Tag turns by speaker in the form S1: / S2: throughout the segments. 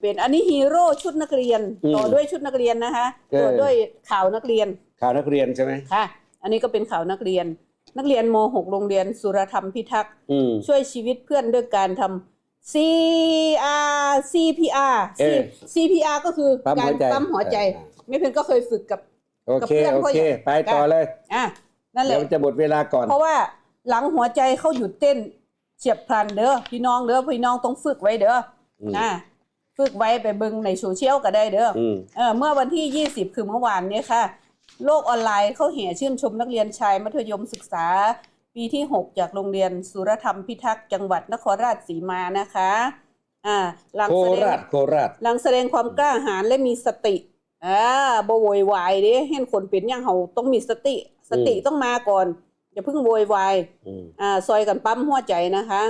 S1: เป็นอันนี้ฮีโร่ชุดนักเรียน
S2: อืม
S1: ต่อด้วยชุดนักเรียนนะคะ
S2: เออ
S1: ต่อด้วยข่าวนักเรียน
S2: ข่าวนักเรียนใช่ไหม
S1: ค่ะ อันนี้ก็เป็นข่าวนักเรียน นักเรียนม .6 โรงเรียนสุรธรรมพิทักษ์
S2: อืม
S1: ช่วยชีวิตเพื่อนด้วยการทำ CR CPR
S2: เออ
S1: CPR ก็คือ
S2: ปั๊ม
S1: กา
S2: หั
S1: ร
S2: วใจ
S1: ปั๊มหัวใจ
S2: อ่า
S1: ไม่เพนก็เคยฝึกกับ
S2: โอ
S1: กับ
S2: เค
S1: เพื่อน
S2: โอ
S1: ก็
S2: เค
S1: อย่าง
S2: ไปต่อเลย
S1: อะนั่นแห
S2: เดี๋
S1: ละ
S2: ยวจะหมดเวลาก่อน
S1: เพราะว่าหลังหัวใจเขาหยุดเต้นเฉียบพลันเด้อพี่น้องเด้อพี่น้องต้องฝึกไว้เด้ออ
S2: ม
S1: อะ ฝึกไว้ไปเบิ่งในโซเชียลก็ได้เด้ออ
S2: อืม
S1: เออเมื่อวันที่ 20 คือเมื่อวานเนี้ค่ะ โลกออนไลน์เขาแห่ชื่นชมนักเรียนชายมัธยมศึกษา ปีที่ 6 จากโรงเรียนสุรธรรมพิทักษ์จังหวัดนครราชสีมานะคะอ่าหลัง
S2: โค
S1: แสดง
S2: ราชโคราช
S1: หลังแสดงความกล้าหาญและมีสติอ่าบ่โวยวายเด้เห็นคนเป็นอย่างเฮาต้องมีสติ สติ
S2: อืม
S1: ต้องมาก่อน อย่าเพิ่งโวยวาย
S2: อืม
S1: อ่าซอยกันปั๊มหัวใจนะคะ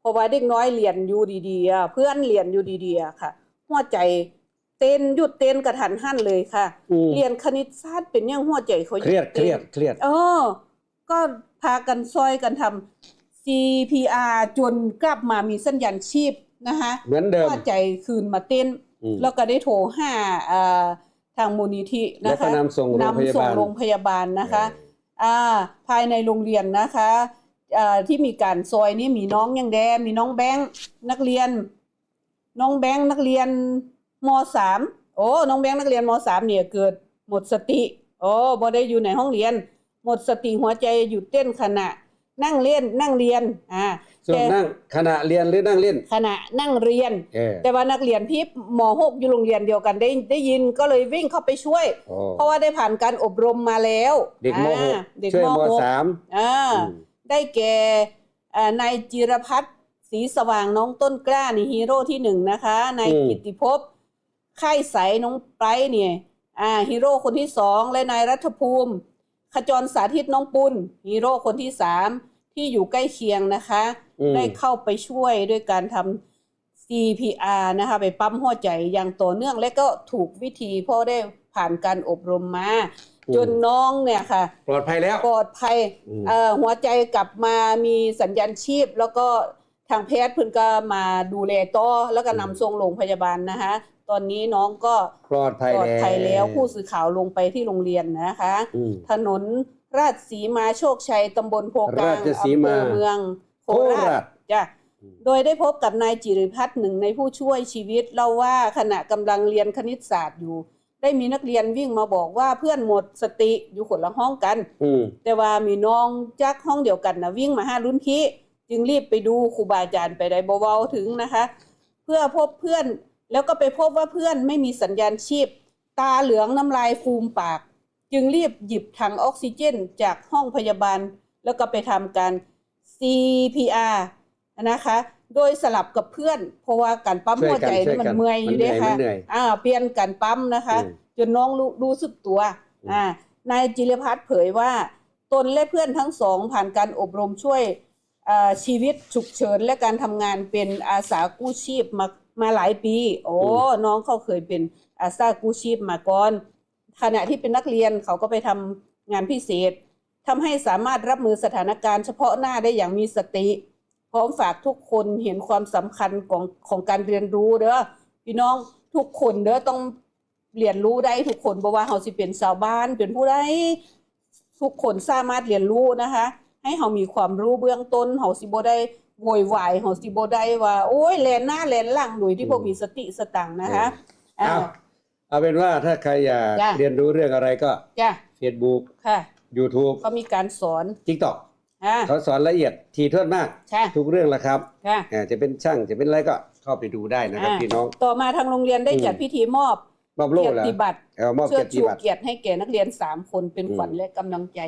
S1: เพราะว่าเด็กน้อยเรียนอยู่ดีๆอะเพื่อนเรียนอยู่ดีๆอะค่ะ หัวใจเต้นหยุดเต้นกระทันหันเลยค่ะ
S2: อืม
S1: เรียนคณิตศาสตร์เป็นอย่างหัวใจเขาห
S2: เครียดเค
S1: ต้น
S2: รียดเครียด
S1: เออ ก็พากันซอยกันทำ CPR จนกลับมามีสัญญาณชีพนะคะ
S2: เหมือนเดิม
S1: หัวใจคืนมาเต้น
S2: อืม
S1: แล้วก็ได้โทรหาอ่าทางมูลนิธิ
S2: แล้ว
S1: นะ
S2: ก็
S1: คะ
S2: นำส่งโรงพยา
S1: ส่ง
S2: บาล
S1: โรงพยาบาลนะคะอ่าภายในโรงเรียนนะคะอ่าที่มีการซอยนี่มีน้องยังแดมีน้องแบงค์นักเรียน น้องแบงค์นักเรียนมสามโอ้น้องแบงค์นักเรียนมสามเนี่ยเกิดหมดสติ โอ้บ่ได้อยู่ในห้องเรียน หมดสติหัวใจหยุดเต้นขณะ นั่งเล่นนั่งเรียนอ่า
S2: ส่วน
S1: แต่
S2: นั่งขณะเรียนหรือนั่งเล่น
S1: ขณะนั่งเรียน
S2: เออ
S1: แต่ว่านักเรียนที่ม .6 อยู่โรงเรียนเดียวกันได้ได้ยินก็เลยวิ่งเข้าไปช่วย
S2: โอ้
S1: เพราะว่าได้ผ่านการอบรมมาแล้ว
S2: เด็กม
S1: อ่า
S2: หก
S1: เด็ก
S2: ช่วย
S1: ม
S2: ม
S1: หก
S2: สาม
S1: อ่า
S2: อืม
S1: ได้แก่อ่านายจิรพัฒน์ ศรีสว่างน้องต้นกล้านี่ฮีโร่ที่หนึ่งนะคะนายกิตติภพค่ายใสน้องไปร์เนี่ยอ่าฮีโร่คนที่สองและนายรัฐภูมิ ขจรสาธิตน้องปุณฮีโร่คนที่สามที่อยู่ใกล้เคียงนะคะ
S2: อืม
S1: ได้เข้าไปช่วยด้วยการทำ CPR นะคะไปปั๊มหัวใจอย่างต่อเนื่องและก็ถูกวิธีเพราะได้ผ่านการอบรมมาจนน้องเนี่ยค่ะ
S2: ปลอดภัยแล้ว
S1: ปลอดภัย
S2: อืม
S1: เอ่อหัวใจกลับมามีสัญญาณชีพ แล้วก็ ทางแพทย์เพิ่นก็มาดูแลต่อแล้วก็นำส่งโรงพยาบาลนะคะ ตอนนี้น้องก็
S2: ปลอดภัย
S1: ปลอด
S2: แล้ว
S1: ภัยแล้วผู้สื่อข่าวลงไปที่โรงเรียนนะคะ
S2: อืม
S1: ถนนราชสีมาโชคชัย ตำบลโพกลาง
S2: ราชสีมา
S1: อำเภอเมืองโค
S2: โค
S1: รา
S2: รา
S1: ช
S2: ช
S1: จ้ะ
S2: อืม
S1: โดยได้พบกับนายจิริพัฒน์หนึ่งในผู้ช่วยชีวิตเล่าว่าขณะกำลังเรียนคณิตศาสตร์อยู่ ได้มีนักเรียนวิ่งมาบอกว่าเพื่อนหมดสติอยู่คนละห้องกัน
S2: อืม
S1: แต่ว่ามีน้องจากห้องเดียวกันนะวิ่งมาหารุ่นพี่ จึงรีบไปดูครูบาอาจารย์ไปได้เบาๆถึงนะคะ เพื่อพบเพื่อนแล้วก็ไปพบว่าเพื่อนไม่มีสัญญาณชีพ ตาเหลืองน้ำลายฟูมปาก จึงรีบหยิบถังออกซิเจนจากห้องพยาบาล แล้วก็ไปทำการ CPR นะคะ โดยสลับกับเพื่อน เพราะว่าการปั๊ม
S2: ช่
S1: หั
S2: ว
S1: วย
S2: กัน
S1: ใจ
S2: ช่วย
S1: นี่มัน
S2: กัน
S1: เมื่อยอยู่เด้
S2: มันเหนื่อย
S1: ค่ะ
S2: มันเหนื่อย
S1: อ่าเปลี่ยนกันปั๊มนะคะ
S2: อืม
S1: จนน้องรู้รู้สึกตัว
S2: อืม
S1: อ่านายจิรพัฒน์เผยว่า ตนและเพื่อนทั้งสองผ่านการอบรมช่วยอ่า ชีวิตฉุกเฉินและการทำงานเป็นอาสากู้ชีพมามาหลายปี โอ้น้องเขาเคยเป็นอาสากู้ชีพมาก่อน ขณะที่เป็นนักเรียนเขาก็ไปทำงานพิเศษทำให้สามารถรับมือสถานการณ์เฉพาะหน้าได้อย่างมีสติ พร้อมฝากทุกคนเห็นความสำคัญของของการเรียนรู้เด้อพี่น้องทุกคนเด้อต้องเรียนรู้ได้ทุกคนบ่ว่าเขาสิเป็นชาวบ้านเป็นผู้ใดทุกคนสามารถเรียนรู้นะคะ ให้เขามีความรู้เบื้องต้นเขาสิบ่ได้โวยวายเขาสิบ่ได้ว่า โอ้ยแลนหน้าแลนหลังโดยที่บ่มีสติสตังค์นะคะ
S2: เอา
S1: อ่า
S2: เอาเป็นว่าถ้าใครอยาก
S1: จ้ะ
S2: เรียนรู้เรื่องอะไรก็
S1: จ้ะ
S2: Facebook
S1: ค่ะ
S2: YouTube
S1: ก็มีการสอน
S2: TikTok
S1: อ่า
S2: เขาสอนละเอียดทีท่วนมาก
S1: ใช่
S2: ทุกเรื่องละครับ
S1: ค่ะ
S2: อ่าจะเป็นช่างจะเป็นอะไรก็เข้าไปดูได้นะครับ
S1: อ่า
S2: พี่น้อง
S1: ต่อมาทางโรงเรียนได้
S2: อืม
S1: จัดพิธีมอบ
S2: มอบโล่
S1: เกียร
S2: แล้ว
S1: ติบัตร
S2: เอามอบ
S1: เชิ
S2: เกีย
S1: ด
S2: รติ
S1: ชู
S2: บัตร
S1: เกียรติให้แก่นักเรียนสามคนเป็น
S2: อืม
S1: ขวัญและกำลังใจ